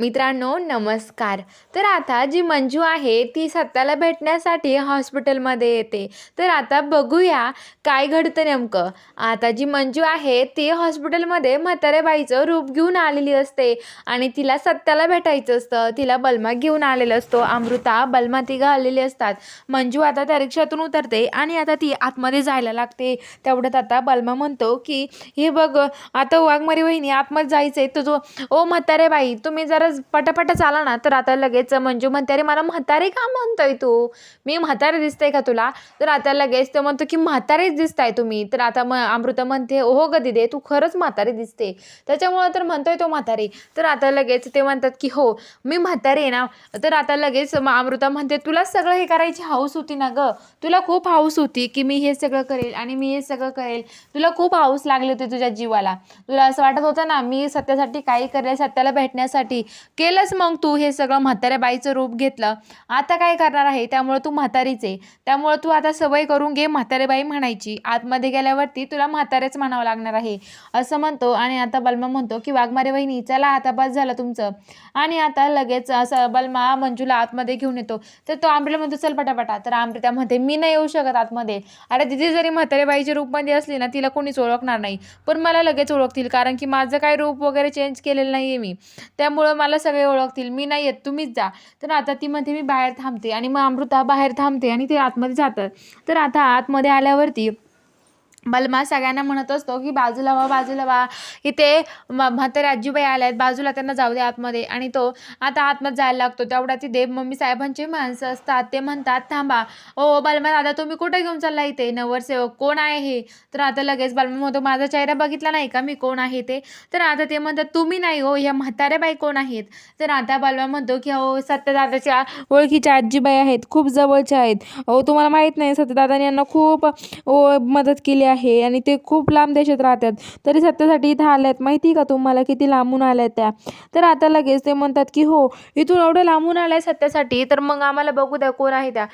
मित्रांनो नमस्कार. तर आता जी मंजू आहे ती सत्याला भेटण्यासाठी हॉस्पिटलमध्ये येते. तर आता बघूया काय घडतं नेमकं. आता जी मंजू आहे ती हॉस्पिटलमध्ये म्हाताऱ्या बाईचं रूप घेऊन आलेली असते आणि तिला सत्याला भेटायचं असतं. तिला बलमा घेऊन आलेला असतो. अमृता बलमा ती आलेली असतात. मंजू आता त्या रिक्षातून उतरते आणि आता ती आतमध्ये जायला लागते. तेवढ्यात आता बलमा म्हणतो की हे बघ आता वाघमारी वहिनी आतमध्ये जायचं आहे तुझं ओ म्हातारे बाई तुम्ही जरा पटापटा चाला ना तर आता लगेच मंजू म्हणते अरे मला म्हातारे का म्हणतोय तू? मी म्हातारे दिसते का तुला? तर आता लगेच तो म्हणतो की म्हातारेच दिसताय तुम्ही. तर आता मग अमृता म्हणते हो ग दिदे तू खरंच म्हातारे दिसते. त्याच्यामुळं तर म्हणतोय तो म्हातारे. तर आता लगेच ते म्हणतात की हो मी म्हातारे आहे ना. तर आता लगेच मग अमृता म्हणते तुला सगळं हे करायची हाऊस होती ना ग? तुला खूप हाऊस होती की मी हे सगळं करेल आणि मी हे सगळं करेल. तुला खूप हाऊस लागली होती तुझ्या जीवाला. तुला असं वाटत होतं ना मी सत्यासाठी काही करेल सत्याला भेटण्यासाठी. केलंच मग तू हे सगळं म्हाताऱ्या बाईचं रूप घेतलं. आता काय करणार आहे? त्यामुळं तू म्हातारीच आहे. त्यामुळं तू आता सवय करून घे म्हातारे बाई म्हणायची. आतमध्ये गेल्यावरती तुला म्हातारेच म्हणावं लागणार आहे. असं म्हणतो आणि आता बलमा म्हणतो की वाघमारे वहिनी चला आता बस झालं तुमचं. आणि आता लगेच असं बलमा मंजूला आतमध्ये घेऊन येतो. तर तो आंबरीला म्हणतो चल पटापटा. तर आंबरीता म्हणते मी नाही येऊ शकत आतमध्ये. अरे तिथे जरी म्हातारे बाईच्या रूपमध्ये असली ना तिला कोणीच ओळखणार नाही. पण मला लगेच ओळखतील कारण की माझं काही रूप वगैरे चेंज केलेलं नाही आहे मी. त्यामुळं मला सगळे ओळखतील. मी नाही येत तुम्हीच जा. तर आता ती म्हणते मी बाहेर थांबते. आणि मग अमृता बाहेर थांबते आणि ते आतमध्ये जातात. तर आता आतमध्ये आल्यावरती मलमा सगळ्यांना म्हणत असतो की बाजूला वा बाजूला वा इथे म म्हातारे आजीबाई आल्या आहेत बाजूला त्यांना जाऊ दे आतमध्ये. आणि तो आता आतमध्ये जायला लागतो. तेवढा ती देव मम्मी साहेबांचे माणसं असतात. ते म्हणतात थांबा. ओ बलमा दादा तुम्ही कुठे घेऊन चालला इथे? नवरसेवक कोण आहे हे? तर आता लगेच बलमा म्हणतो माझा चेहरा बघितला नाही का मी? कोण आहे ते? तर आता ते म्हणतात तुम्ही नाही हो ह्या म्हाताऱ्या बाई कोण आहेत? तर आता बलमा म्हणतो की हो सत्यदादाच्या ओळखीच्या आजीबाई आहेत खूप जवळच्या आहेत. अहो तुम्हाला माहीत नाही सत्यदादाने यांना खूप ओ मदत केली आहे. आहे आणि ते खूप लांब देशात राहतात. तरी सत्यासाठी इथं आल्या आहेत माहिती का तुम्हाला किती लांबून आल्या त्या? तर आता लगेच ते म्हणतात की हो इथून एवढं लांबून आलं आहे सत्यासाठी तर मग आम्हाला बघू द्या कोण आहे त्या.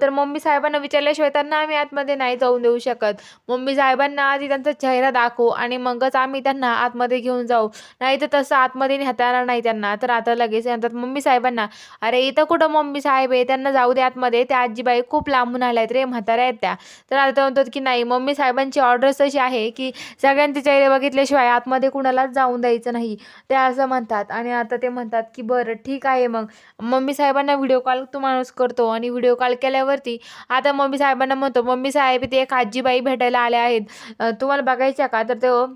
तर मम्मी साहेबांना विचारल्याशिवाय त्यांना आम्ही आतमध्ये नाही जाऊन देऊ शकत. मम्मी साहेबांना आधी त्यांचा चेहरा दाखवू आणि मगच आम्ही त्यांना आतमध्ये घेऊन जाऊ. नाही तर तसं आतमध्ये नेता नाही त्यांना. तर आता लगेच म्हणतात मम्मी साहेबांना अरे इथं कुठं मम्मी साहेब आहे? त्यांना जाऊ दे आतमध्ये. त्या आजीबाई खूप लांबून आल्या आहेत रे म्हाताऱ्या आहेत त्या. तर आता म्हणतात की नाही मम्मी साहेब साहेबांची ऑर्डर्स अशी आहे की सगळ्यांचे चेहरे बघितल्याशिवाय आतमध्ये कुणालाच जाऊन द्यायचं नाही. ते असं म्हणतात आणि आता ते म्हणतात की बरं ठीक आहे मग. मम्मी साहेबांना व्हिडिओ कॉल तो माणूस करतो आणि व्हिडिओ कॉल केल्यावरती आता मम्मी साहेबांना म्हणतो मम्मी साहेब ते एक आजीबाई भेटायला आल्या आहेत. तुम्हाला बघायच्या का? तर तो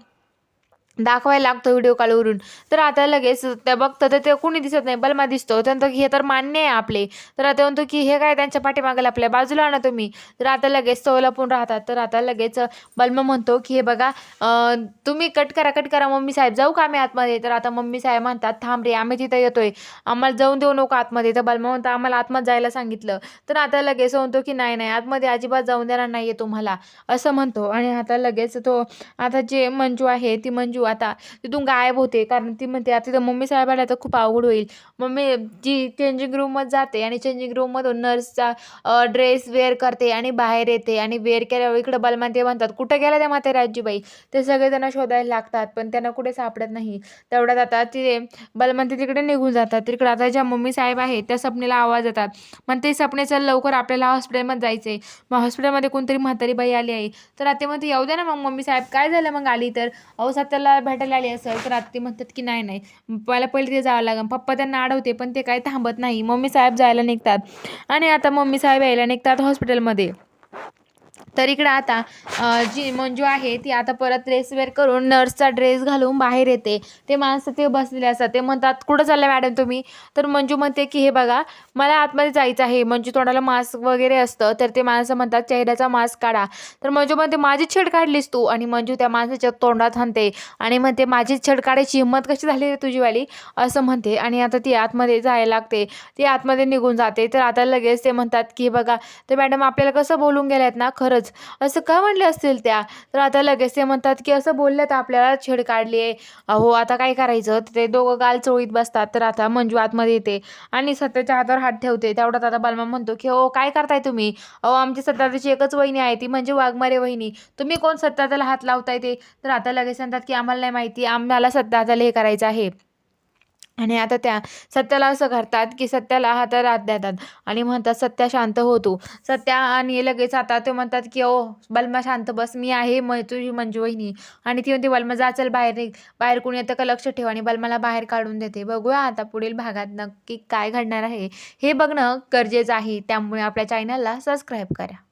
दाखवायला लागतो व्हिडिओ कॉलवरून तर आता लगेच त्या बघतं तर ते कुणी दिसत नाही बलमा दिसतो. त्यानंतर हे तर मान्य आहे आपले. तर आता म्हणतो की हे काय त्यांच्या पाठीमागेल आपल्या बाजूला आणा तुम्ही. तर आता लगेच तो लपून राहतात. तर आता लगेच बलमा म्हणतो की हे बघा तुम्ही कट करा कट करा मम्मी साहेब जाऊ का आम्ही आतमध्ये? तर आता मम्मी साहेब म्हणतात थांब रे आम्ही तिथं येतोय. आम्हाला जाऊन देऊ नको आतमध्ये. तर बलमा म्हणतो आम्हाला आतमध्ये जायला सांगितलं. तर आता लगेच म्हणतो की नाही नाही आतमध्ये अजिबात जाऊन देणार नाही आहे तुम्हाला. असं म्हणतो. आणि आता लगेच तो आता जे मंजू आहे ती मंजू आता. तिथून गायब होते. कारण ती म्हणते आता तिथं मम्मी साहेब तर खूप अवघड होईल. मम्मी जी चेंजिंग रूममध्ये जाते आणि चेंजिंग रूममधून नर्सचा ड्रेस वेअर करते आणि बाहेर येते आणि वेअर केल्यावर इकडं बलमान ते म्हणतात कुठं गेल्या त्या माते राजूबाई ते सगळे त्यांना शोधायला लागतात पण त्यांना कुठे सापडत नाही. तेवढ्यात आता ते बलमान ते तिकडे निघून जातात. तिकडे आता ज्या मम्मी साहेब आहेत त्या सपनेला आवाज येतात मग ते सपने चल लवकर आपल्याला हॉस्पिटलमध्ये जायचं आहे मग हॉस्पिटलमध्ये कोणतरी म्हातारी बाई आली आहे. तर आता म्हणते येऊ द्या ना मग मम्मी साहेब काय झालं मग आली तर? अहो सत्याला भेटायला आली असेल तर आत्ती ते म्हणतात की नाही नाही. मला पहिले ते जावं लागेल. पप्पा त्यांना अडवते पण ते काही थांबत नाही. मम्मी साहेब जायला निघतात. आणि आता मम्मी साहेब यायला निघतात हॉस्पिटलमध्ये तर इकडं आता जी मंजू आहे ती आता परत ड्रेसवेअर करून नर्सचा ड्रेस घालून बाहेर येते. ते माणसं ते बसलेले असतात. ते म्हणतात कुठं चाललं मॅडम तुम्ही? तर मंजू म्हणते की हे बघा मला आतमध्ये जायचं आहे. मंजू तोंडाला मास्क वगैरे असतं तर ते माणसं म्हणतात चेहऱ्याचा मास्क काढा. तर मंजू म्हणते माझी छेड काढलीस तू? आणि मंजू त्या माणसाच्या तोंडात हाणते आणि म्हणते माझी छेड काढायची हिंमत कशी झाली रे तुझीवाली? असं म्हणते. आणि आता ती आतमध्ये जायला लागते. ती आतमध्ये निघून जाते. तर आता लगेच ते म्हणतात की बघा ते मॅडम आपल्याला कसं बोलून गेल्यात ना खरंच. असं का म्हणले असतील त्या? तर आता लगेच ते म्हणतात की असं बोलल्यात आपल्याला छेड काढली आहे. अहो आता काय करायचं? ते दोघं गाल चोळीत बसतात. तर आता मंजू आतमध्ये येते आणि सत्याच्या हातावर हात ठेवते. तेवढ्यात आता बलमा म्हणतो की हो काय करताय तुम्ही? अहो आमची सत्याची एकच वहिनी आहे. ती म्हणजे वाघमारे वहिनी. तुम्ही कोण सत्याला हात लावताय ते? तर आता लगेच म्हणतात की आम्हाला नाही माहिती. आम्हाला सत्याला हे करायचं आहे. आणि आता त्या सत्याला असं करतात की सत्याला हातात हात देतात आणि म्हणतात सत्या शांत होतो सत्या आणि लगेच आता ते म्हणतात की ओ बलमा शांत बस मी आहे मग तुझी मंजू वहिनी. आणि ती म्हणते बलमा जा चल बाहेर निघ. बाहेर कोणी येतं का लक्ष ठेव आणि बलमाला बाहेर काढून देते. बघूया आता पुढील भागात नक्की काय घडणार आहे. हे बघणं गरजेचं आहे. त्यामुळे आपल्या चॅनलला सबस्क्राईब करा.